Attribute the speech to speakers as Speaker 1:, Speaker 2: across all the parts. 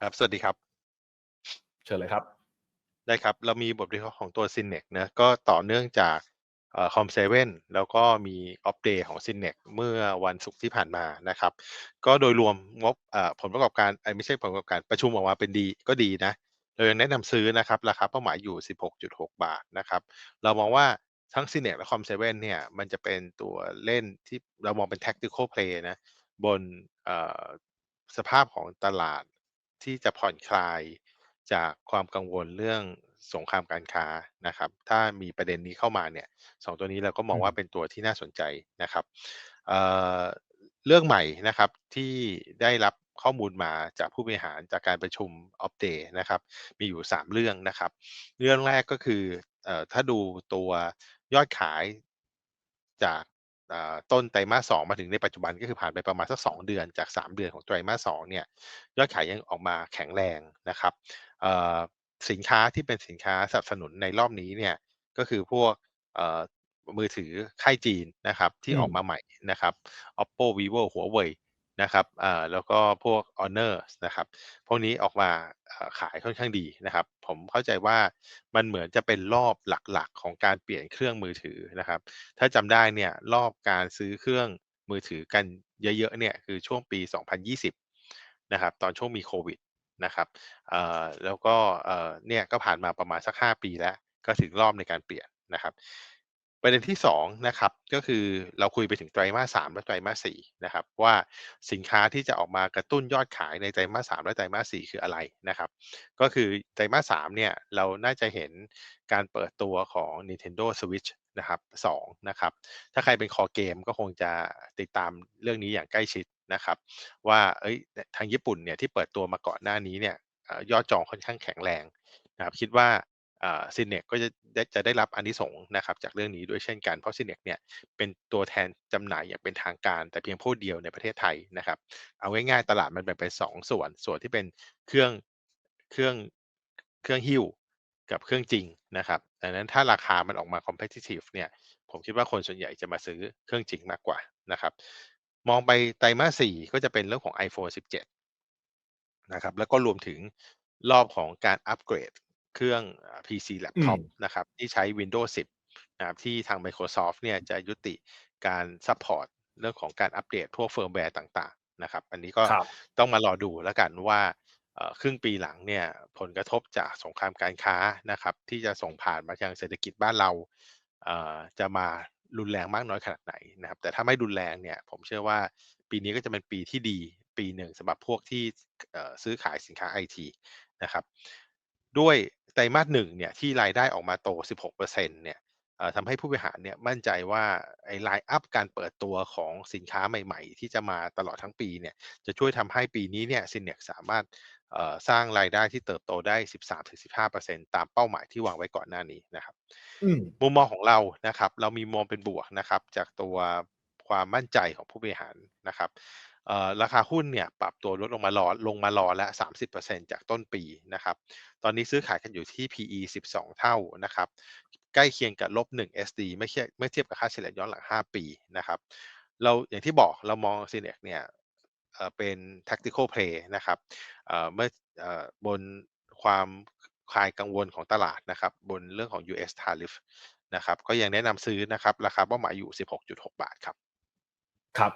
Speaker 1: ครับ สวัสดีครับ
Speaker 2: เชิญเลยครับ
Speaker 1: ได้ครับ เรามีบทวิเคราะห์ของตัว Synnex นะก็ต่อเนื่องจากเอ่อ Com7 แล้วก็มีอัปเดตของ Synnex เมื่อวันศุกร์ที่ผ่านมานะครับ ก็โดยรวมงบเอ่อผลประกอบการเอ๊ยไม่ใช่ผลประกอบการประชุมออกมาเป็นดีก็ดีนะเรายังแนะนำซื้อนะครับ ราคาเป้าหมายอยู่ 16.6 บาทนะครับ เรามองว่าทั้ง Synnex และ Com7 เนี่ย มันจะเป็นตัวเล่นที่เรามองเป็น Tactical Play นะบนเอ่อสภาพของตลาด ที่จะผ่อนคลายจากความกังวลเรื่องสงครามการค้านะครับ ถ้ามีประเด็นนี้เข้ามาเนี่ย2ตัวนี้เราก็มอง
Speaker 2: อืม
Speaker 1: ว่าเป็นตัวที่น่าสนใจนะครับเอ่อเรื่องใหม่นะครับที่ได้รับข้อมูลมาจากผู้บริหารจากการประชุมอัปเดตนะครับ มีอยู่ 3 เรื่องนะครับ เรื่องแรกก็คือเอ่อถ้าดูตัวยอดขายจากอ่า ต้นไตรมาส2มาถึงในปัจจุบันก็คือผ่านไปประมาณสัก 2 เดือนจาก 3 เดือนของไตรมาส2เนี่ยยอดขายยังออกมาแข็งแรงนะครับเอ่อสินค้าที่เป็นสินค้าสนับสนุนในรอบนี้เนี่ยก็คือพวกเอ่อมือถือค่ายจีนนะครับที่
Speaker 2: อืม
Speaker 1: ออกมาใหม่นะครับ Oppo, Vivo, Huawei นะครับอ่าแล้วก็พวก Honor นะครับ พวกนี้ออกมาขายค่อนข้างดีนะครับ ผมเข้าใจว่ามันเหมือนจะเป็นรอบหลักๆ ของการเปลี่ยนเครื่องมือถือนะครับ ถ้าจำได้เนี่ยรอบการซื้อเครื่องมือถือกันเยอะๆเนี่ยคือช่วงปี 2020 นะครับ ตอนช่วงมีโควิดนะครับเอ่อแล้วก็เนี่ยก็ผ่านมาประมาณสัก 5 ปีแล้ว ก็ถึงรอบในการเปลี่ยนนะครับ ประเด็นที่2นะครับก็คือเราคุยไปถึงไตรมาส3และไตรมาส4นะครับว่าสินค้าที่จะออกมากระตุ้นยอดขายในไตรมาส3และไตรมาส4คืออะไรนะครับก็คือไตรมาส3เนี่ยเราน่าจะเห็นการเปิดตัวของ Nintendo Switch นะครับ2นะครับถ้าใครเป็นคอเกมก็คงจะติดตามเรื่องนี้อย่างใกล้ชิดนะครับว่าเฮ้ยทางญี่ปุ่นเนี่ยที่เปิดตัวมาก่อนหน้านี้เนี่ยยอดจองค่อนข้างแข็งแรงนะครับคิดว่า อ่า Synnex ก็จะจะได้รับอานิสงส์นะครับจากเรื่องนี้ด้วยเช่นกัน เพราะ Synnex เนี่ยเป็นตัวแทนจำหน่ายอย่างเป็นทางการ แต่เพียงผู้เดียวในประเทศไทยนะครับ เอาง่ายๆตลาดมันแบ่งเป็น2ส่วน ส่วนที่เป็นเครื่องเครื่องเครื่องหิ้วกับเครื่องจริงนะครับดังนั้นถ้าราคามันออกมา competitive เนี่ยผมคิดว่าคนส่วนใหญ่จะมาซื้อเครื่องจริงมากกว่านะครับ มองไปไตรมาส4ก็จะเป็นเรื่องของ iPhone 17 นะครับแล้วก็รวมถึงรอบของการอัปเกรด เครื่องอ่า PC แล็ป
Speaker 2: อื
Speaker 1: ท็อป
Speaker 2: ม
Speaker 1: นะครับที่ใช้ Windows 10นะครับที่ทางไมโครซอฟต์เนี่ยจะยุติการซัปพอร์ตเรื่องของการอัปเดตพวก Firmware ต่างๆนะครับ อันนี้ก็
Speaker 2: ครับ
Speaker 1: ต้องมารอดูแล้วกันว่าเอ่อครึ่งปีหลังเนี่ยผลกระทบจากสงครามการค้านะครับ ที่จะส่งผ่านมายังเศรษฐกิจบ้านเราเอ่อจะมารุนแรงมากน้อยขนาดไหนนะครับ แต่ถ้าไม่รุนแรงเนี่ยผมเชื่อว่าปีนี้ก็จะเป็นปีที่ดีปีหนึ่งสำหรับพวกที่เอ่อซื้อขายสินค้าไอทีนะครับ ด้วยไตรมาส1เนี่ยที่รายได้ออกมาโต 16%เนี่ยเอ่อทำให้ผู้บริหารเนี่ยมั่นใจว่าไอ้ line up การเปิดตัวของสินค้าใหม่ๆ ที่จะมาตลอดทั้งปีเนี่ยจะช่วยทำให้ปีนี้เนี่ย Synnex สามารถเอ่อสร้างรายได้ที่เติบโตได้ 13-15%ตามเป้าหมายที่วางไว้ก่อนหน้านี้นะครับ
Speaker 2: อืม
Speaker 1: มุมมองของเรานะครับ เรามีมองเป็นบวกนะครับ จากตัวความมั่นใจของผู้บริหารนะครับเอ่อ ราคาหุ้นเนี่ยปรับตัวลดลงมารอลงมารอแล้ว30%จากต้นปีนะครับ ตอนนี้ซื้อขายกันอยู่ที่ PE 12 เท่านะครับ ใกล้เคียงกับ -1 SD ไม่เทียบเมื่อเทียบกับค่าเฉลี่ยย้อนหลัง 5 ปีนะครับ เราอย่างที่บอกเรามอง Synnex เนี่ยเป็น Tactical Play นะครับเอ่อเมื่อเอ่อบนความคลายกังวลของตลาดนะครับ บนเรื่องของ US Tariff นะครับ ก็ยังแนะนำซื้อนะครับ ราคาเป้าหมายอยู่ 16.6 บาทครับ
Speaker 2: ครับ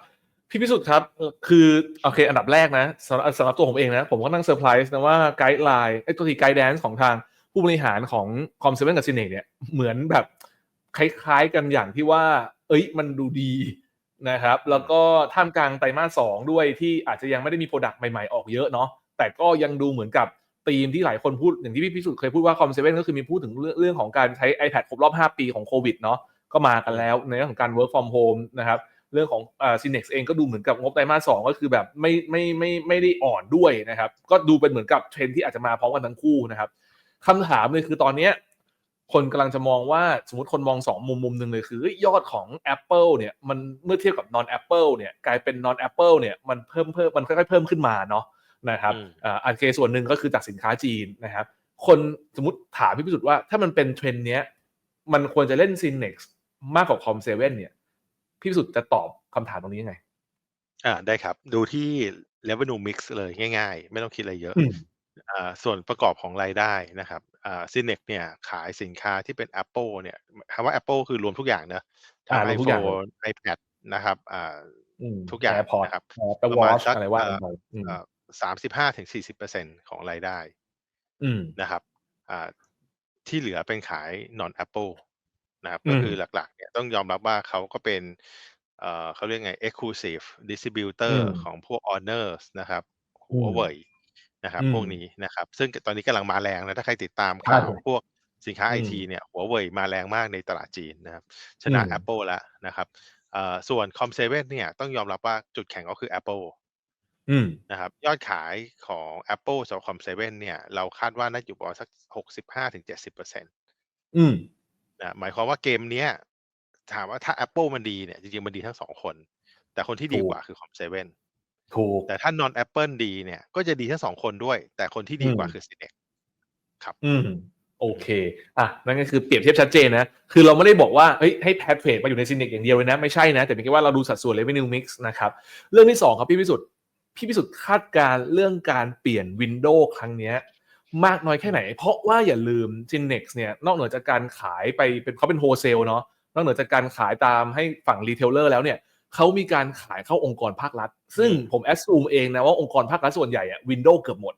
Speaker 2: พี่พิสุทธิ์ครับ คือโอเค อันดับแรกนะสำหรับสำหรับตัวผมเองนะ ผมก็นั่งเซอร์ไพรส์นะว่าไกด์ไลน์เอ๊ยโทษที Guidance ของทางผู้บริหารของ Com7 กับ Synnex เนี่ยเหมือนแบบคล้ายๆกันอย่างที่ว่าเฮ้ยมันดูดีนะครับ แล้วก็ท่ามกลางไตรมาส2ด้วยที่อาจจะยังไม่ได้มีพรดักต์ใหม่ๆออกเยอะเนาะแต่ก็ยังดูเหมือนกับธีมที่หลายคนพูดอย่างที่พี่พิสุทธิ์เคยพูดว่า Com7 ก็คือมีพูดถึงเรื่องเรื่องของการใช้ iPad ครบรอบ 5 ปีของโควิดเนาะก็มากันแล้วในเรื่องของการ work from home นะครับ เรื่องของอ่า Synnex เองก็ดูเหมือนกับงบไตรมาส2ก็คือแบบไม่ไม่ไม่ไม่ได้อ่อนด้วยนะครับ ก็ดูเป็นเหมือนกับ trend ที่อาจจะมาพร้อมกันทั้งคู่นะครับคำถามเลยคือตอนเนี้ยคนกำลังจะมองว่าสมมุติคนมอง 2 มุมมุมหนึ่งเลยคือเฮ้ยยอดของ Apple เนี่ยมันเมื่อเทียบกับ non Apple เนี่ยกลายเป็น non Apple เนี่ยมันเพิ่มเพิ่มมันค่อยๆเพิ่มขึ้นมาเนาะนะครับ
Speaker 1: อืม
Speaker 2: อ่าโอเคส่วนหนึ่งก็คือจากสินค้าจีนนะครับคนสมมุติถามพี่พิสุทธิ์ว่าถ้ามันเป็น trend เนี้ยมันควรจะเล่น Synnex มากกว่า Com7 เนี่ย พี่พิสุทธิ์จะตอบคำถามตรงนี้ยังไง?
Speaker 1: อาได้ครับ ดูที่ Revenue Mix เลยง่ายๆ ไม่ต้องคิดอะไรเยอะ
Speaker 2: อืม
Speaker 1: อ่าส่วนประกอบของรายได้นะครับอ่า Cinex เนี่ยขายสินค้าที่เป็น Apple เนี่ยคำว่า Apple คือรวมทุกอย่างเนาะทั้ง
Speaker 2: อ่ารวมทุกอย่างเลย
Speaker 1: iPhone iPad นะครับอ่า
Speaker 2: อืม
Speaker 1: ทุกอย่าง
Speaker 2: AirPods
Speaker 1: นะครับ
Speaker 2: Apple
Speaker 1: ประมาณ
Speaker 2: Watch
Speaker 1: สัก
Speaker 2: อะไรว่า
Speaker 1: เอ่
Speaker 2: กัน
Speaker 1: อ
Speaker 2: ไปอืม
Speaker 1: เอ่อสามสิบห้าถึงสี่สิบเปอร์เซ็นของรายได้
Speaker 2: อืม
Speaker 1: นะครับ อ่าที่เหลือเป็นขาย non Apple นะครับ
Speaker 2: อืม
Speaker 1: ก็คือหลักๆเนี่ยต้องยอมรับว่าเขาก็เป็นเอ่อเขาเรียกไง exclusive distributor
Speaker 2: อืม
Speaker 1: ของพวก Honor นะครับ
Speaker 2: อืม
Speaker 1: Huawei นะครับ
Speaker 2: อืม
Speaker 1: พวกนี้นะครับ ซึ่งตอนนี้กำลังมาแรงนะถ้าใครติดตาม
Speaker 2: ใช่
Speaker 1: ข่าวพวกสินค้า
Speaker 2: อื
Speaker 1: ไอ
Speaker 2: ม
Speaker 1: ทีเนี่ย Huawei มาแรงมากในตลาดจีนนะครับ ชนะ
Speaker 2: อืม
Speaker 1: Apple แล้วนะครับเอ่อส่วน Com7 เนี่ยต้องยอมรับว่าจุดแข็งก็คือ Apple
Speaker 2: อืม
Speaker 1: นะครับยอดขายของ Apple สำหรับ Com7 เนี่ย เราคาดว่าน่าจะอยู่ประมาณสักหกสิบห้าถึงเจ็ดสิบเปอร์เซ็นต์
Speaker 2: อืม
Speaker 1: นะหมายความว่าเกมเนี้ย ถามว่าถ้า Apple มันดีเนี่ยจริงๆมันดีทั้งสองคน แต่คนที่ดี
Speaker 2: ถูก
Speaker 1: กว่าคือ Com7
Speaker 2: ถูก
Speaker 1: แต่ถ้า non Apple ดีเนี่ย ก็จะดีทั้งสองคนด้วย แต่คนที่ดีกว่า
Speaker 2: อืม
Speaker 1: คือ Cinex
Speaker 2: อืมโอเค อะ นั่นก็คือเปรียบเทียบชัดเจนนะ คือเราไม่ได้บอกว่า เฮ้ย ให้แพทเฟดมาอยู่ในซินิกอย่างเดียวเลยนะ ไม่ใช่นะ แต่เพียงแค่ว่าเราดูสัดส่วน revenue mix นะครับ เรื่องที่สองครับพี่พิสุทธิ์ พี่พิสุทธิ์คาดการณ์เรื่องการเปลี่ยนวินโดว์ครั้งเนี้ย มากน้อยแค่ไหน เพราะว่าอย่าลืม g n e x เนี่ยนอกเหนือจากการขายไปเป็นเขาเป็นโฮเซลเนาะนอกเหนือจากการขายตามให้ฝั่งรีเทลเลอร์แล้วเนี่ยเขามีการขายเข้าองค์กรภาครัฐ ซึ่งผมแอ s ซูมเองนะว่าองค์กรภาครัฐส่วนใหญ่อะวินโดว์เกือบหมด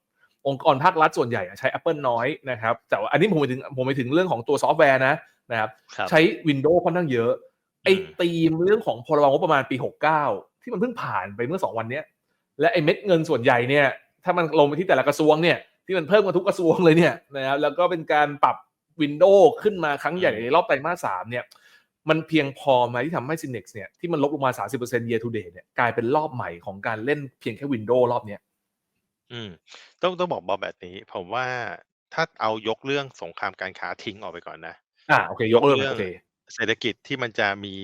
Speaker 2: องค์กรภาครัฐส่วนใหญ่อะใช้ Apple น้อยนะครับแต่ว่าอันนี้ผมไปถึงผมไปถึงเรื่องของตัวซอฟต์แวร์นะนะครับ
Speaker 1: ครับ
Speaker 2: ใช้ Windows ค่อนข้างเยอะไอ้
Speaker 1: อืม
Speaker 2: ธีมเรื่องของพรบงบประมาณปี 69 ที่มันเพิ่งผ่านไปเมื่อสองวันเนี้ยและไอ้เม็ดเงินส่วนใหญ่เนี่ยถ้ามันลงไปที่แต่ละกระทรวงเนี่ย ที่มันเพิ่มกันทุกกระทรวงเลยเนี่ยนะครับแล้วก็เป็นการปรับ Windows ขึ้นมาครั้งใหญ่ในรอบไตรมาสสามเนี่ยมันเพียงพอไหมที่ทำให้ Cinex เนี่ยที่มันลบลงมา 30% year to date เนี่ยกลายเป็นรอบใหม่ของการเล่นเพียงแค่ Windows รอบเนี้ย
Speaker 1: อืมต้องต้องบอกบอมแบบนี้ ผมว่าถ้าเอายกเรื่องสงครามการค้าทิ้งออกไปก่อนนะ
Speaker 2: อ่าโอเค ยกเลิก
Speaker 1: เรื่อง
Speaker 2: โอเค
Speaker 1: เศรษฐกิจที่มันจะมี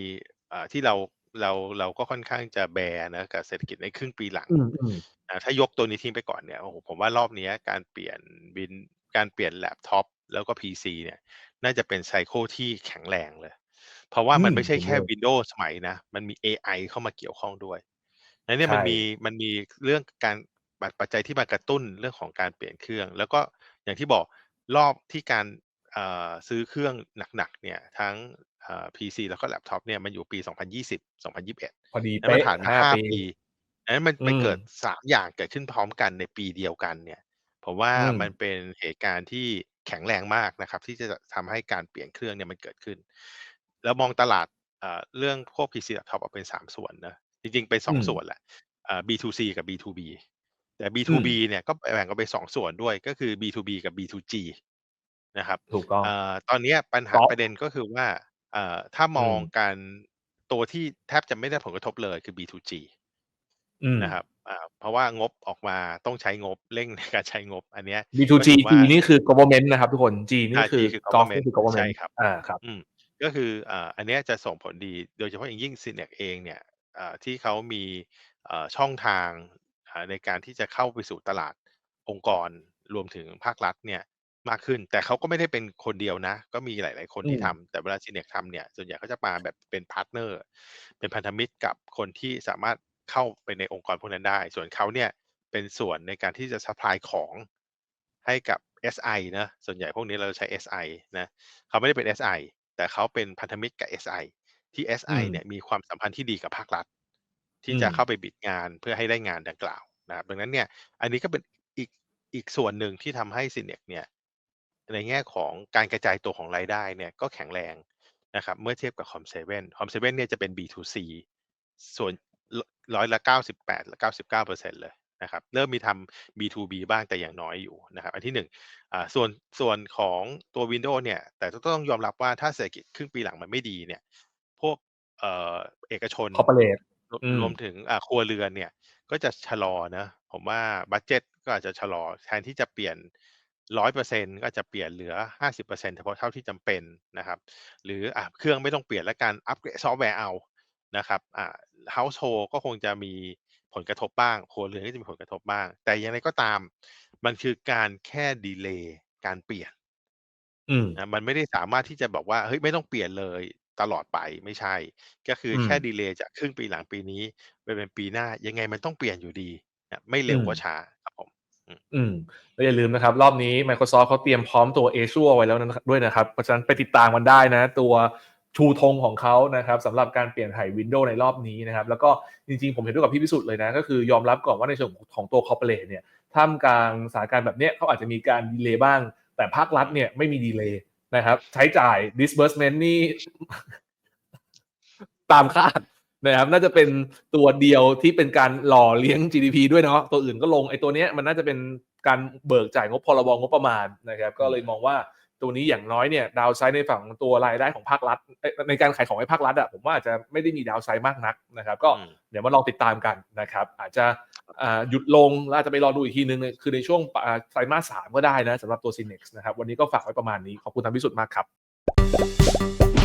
Speaker 1: อ่าที่เราเราเราก็ค่อนข้างจะแบร์นะกับเศรษฐกิจในครึ่งปีหลัง
Speaker 2: อืมอืม
Speaker 1: อ่า ถ้ายกตัวนี้ทิ้งไปก่อนเนี่ยโอ้โหผมว่ารอบเนี้ยการเปลี่ยนบินการเปลี่ยนแล็ปท็อปแล้วก็ PC เนี่ย น่าจะเป็นไซเคิลที่แข็งแรงเลย เพราะว่ามัน
Speaker 2: อืม
Speaker 1: ไม่ใช่แค่
Speaker 2: เห็นด้วย
Speaker 1: Windows สมัยนะ มันมี AI เข้ามาเกี่ยวข้องด้วยนั้นเนี่ยมัน
Speaker 2: ใช่
Speaker 1: มีมันมีเรื่องการปัจจัยที่มากระตุ้นเรื่องของการเปลี่ยนเครื่อง แล้วก็อย่างที่บอกรอบที่การเอ่อซื้อเครื่องหนักๆเนี่ยทั้งเอ่อ PC แล้วก็แล็ปท็อปเนี่ยมันอยู่ปี 2020 2021
Speaker 2: พอดี
Speaker 1: แล้วมัน
Speaker 2: เป๊ะ
Speaker 1: ผ่านมา
Speaker 2: ห้า
Speaker 1: ห้า
Speaker 2: ปี
Speaker 1: ปีอั นนั้นมันมัน
Speaker 2: อืม
Speaker 1: เกิดสามอย่างเกิดขึ้นพร้อมกันในปีเดียวกันเนี่ย ผมว่า
Speaker 2: อืม
Speaker 1: มันเป็นเหตุการณ์ที่แข็งแรงมากนะครับ ที่จะทำให้การเปลี่ยนเครื่องเนี่ยมันเกิดขึ้น แล้วมองตลาดเอ่อเรื่องพวก PC laptop ออกเป็นสามส่วนนะจริงๆเป็นสอง
Speaker 2: อืม
Speaker 1: ส่วนแหละอ่า B2C กับ B2B แต่
Speaker 2: อืม
Speaker 1: B2B เนี่ยก็แบ่งกันเป็นสองส่วนด้วยก็คือ B2B กับ B2G นะครับ
Speaker 2: ถูกต้อง
Speaker 1: เอ่อตอนเนี้ยปัญหา
Speaker 2: ก๊อฟ
Speaker 1: ประเด็นก็คือว่าเอ่อถ้ามอง
Speaker 2: อืม
Speaker 1: การตัวที่แทบจะไม่ได้ผลกระทบเลยคือ B2G
Speaker 2: อืม
Speaker 1: นะครับอ่าเพราะว่างบออกมาต้องใช้งบเร่งในการใช้งบ อันเนี้ย
Speaker 2: B2G
Speaker 1: ก็ถือ
Speaker 2: G
Speaker 1: ว่า
Speaker 2: นี่คือ government นะครับทุกคน G นี่
Speaker 1: อ่า
Speaker 2: คือ
Speaker 1: G คือ
Speaker 2: golf
Speaker 1: government
Speaker 2: นี่คือ government
Speaker 1: ใช่ครับ
Speaker 2: อ่าครับ
Speaker 1: อืมก็คืออ่าอันเนี้ยจะส่งผลดีโดยเฉพาะอย่างยิ่ง Cinex เองเนี่ยอ่าที่เขามีเอ่อช่องทางอ่าในการที่จะเข้าไปสู่ตลาดองค์กรรวมถึงภาครัฐเนี่ยมากขึ้น แต่เขาก็ไม่ได้เป็นคนเดียวนะ ก็มีหลาย ๆ คนที่
Speaker 2: อืม
Speaker 1: ทำแต่เวลา Cinex ทำเนี่ยส่วนใหญ่เขาจะมาแบบเป็นพาร์ทเนอร์ เป็นพันธมิตรกับคนที่สามารถ เข้าไปในองค์กรพวกนั้นได้ ส่วนเขาเนี่ยเป็นส่วนในการที่จะ supply ของให้กับ SI นะส่วนใหญ่พวกนี้เราใช้ SI นะเขาไม่ได้เป็น SI แต่เขาเป็นพันธมิตรกับ SI ที่
Speaker 2: อื
Speaker 1: SI
Speaker 2: ม
Speaker 1: เนี่ยมีความสัมพันธ์ที่ดีกับภาครัฐ ที่
Speaker 2: อื
Speaker 1: จะ
Speaker 2: ม
Speaker 1: เข้าไปบิดงานเพื่อให้ได้งานดังกล่าวนะครับดังนั้นเนี่ยอันนี้ก็เป็นอีกอีกส่วนหนึ่งที่ทำให้ Cinex เนี่ยในแง่ของการกระจายตัวของรายได้เนี่ยก็แข็งแรงนะครับเมื่อเทียบกับ Com7 Com7 เนี่ยจะเป็น B2C ส่วน ร้อยละ 98และ99เปอร์เซ็นต์เลยนะครับเริ่มมีทำ B2B บ้างแต่อย่างน้อยอยู่นะครับอันที่หนึ่งอ่าส่วนส่วนของตัว Windows เนี่ย แต่ต้องยอมรับว่าถ้าเศรษฐกิจครึ่งปีหลังมันไม่ดีเนี่ย พวกเอ่อเอกชน
Speaker 2: corporate
Speaker 1: รวม
Speaker 2: อืม
Speaker 1: รวมถึงอ่าครัวเรือนเนี่ย ก็จะชะลอนะผมว่าบัตเจ็ตก็อาจจะชะลอแทนที่จะเปลี่ยนร้อยเปอร์เซ็นก็อาจจะเปลี่ยนเหลือห้าสิบเปอร์เซ็นเฉพาะเท่าที่จำเป็นนะครับ หรืออะเครื่องไม่ต้องเปลี่ยนและการอัปเกรดซอฟต์แวร์เอา นะครับอ่า household ก็คงจะมีผลกระทบบ้างครัวเรือนก็จะมีผลกระทบบ้าง แต่อย่างไรก็ตาม มันคือการแค่ดีเลย์การเปลี่ยน
Speaker 2: อืม
Speaker 1: นะมันไม่ได้สามารถที่จะบอกว่าเฮ้ยไม่ต้องเปลี่ยนเลยตลอดไปไม่ใช่ ก็คืออ
Speaker 2: ม
Speaker 1: แค่ดีเลย์จากครึ่งปีหลังปีนี้ไปเป็นปีหน้ายังไงมันต้องเปลี่ยนอยู่ดีนะไม่เร็ว
Speaker 2: อืม
Speaker 1: ก็ช้าครับผม
Speaker 2: อืมแล้วอย่าลืมนะครับ รอบนี้ Microsoft เขาเตรียมพร้อมตัว Azure ไว้แล้วนะด้วยนะครับ เพราะฉะนั้นไปติดตามมันได้นะ ตัว ชูธงของเขานะครับสำหรับการเปลี่ยนถ่าย Windows ในรอบนี้นะครับ แล้วก็จริงๆ ผมเห็นด้วยกับพี่พิสุทธิ์เลยนะ ก็คือยอมรับก่อนว่าในเชิงของตัว corporate เนี่ยท่ามกลางสถานการณ์แบบเนี้ยเขาอาจจะมีการดีเลย์บ้าง แต่ภาครัฐเนี่ยไม่มีดีเลย์นะครับ ใช้จ่าย disbursement นี่ตามคาดนะครับน่าจะเป็นตัวเดียวที่เป็นการหล่อเลี้ยง GDP ด้วยเนาะตัวอื่นก็ลงไอ้ตัวเนี้ยมันน่าจะเป็นการเบิกจ่ายงบพรบงบประมาณนะครับ ก็เลยมองว่า ตัวนี้อย่างน้อยเนี่ยดาวไซด์ในฝั่งของตัวรายได้ของภาครัฐเอ้ยในการขายของให้ภาครัฐอะผมว่าอาจจะไม่ได้มีดาวไซด์มากนักนะครับ ก็
Speaker 1: อืม
Speaker 2: เดี๋ยวมาลองติดตามกันนะครับ อาจจะอ่าหยุดลงแล้วอาจจะไปรอดูอีกทีนึงเนี่ยคือในช่วงอ่าไตรมาสสามก็ได้นะสำหรับตัว Cinex นะครับวันนี้ก็ฝากไว้ประมาณนี้ ขอบคุณทางพิสุทธิ์มากครับ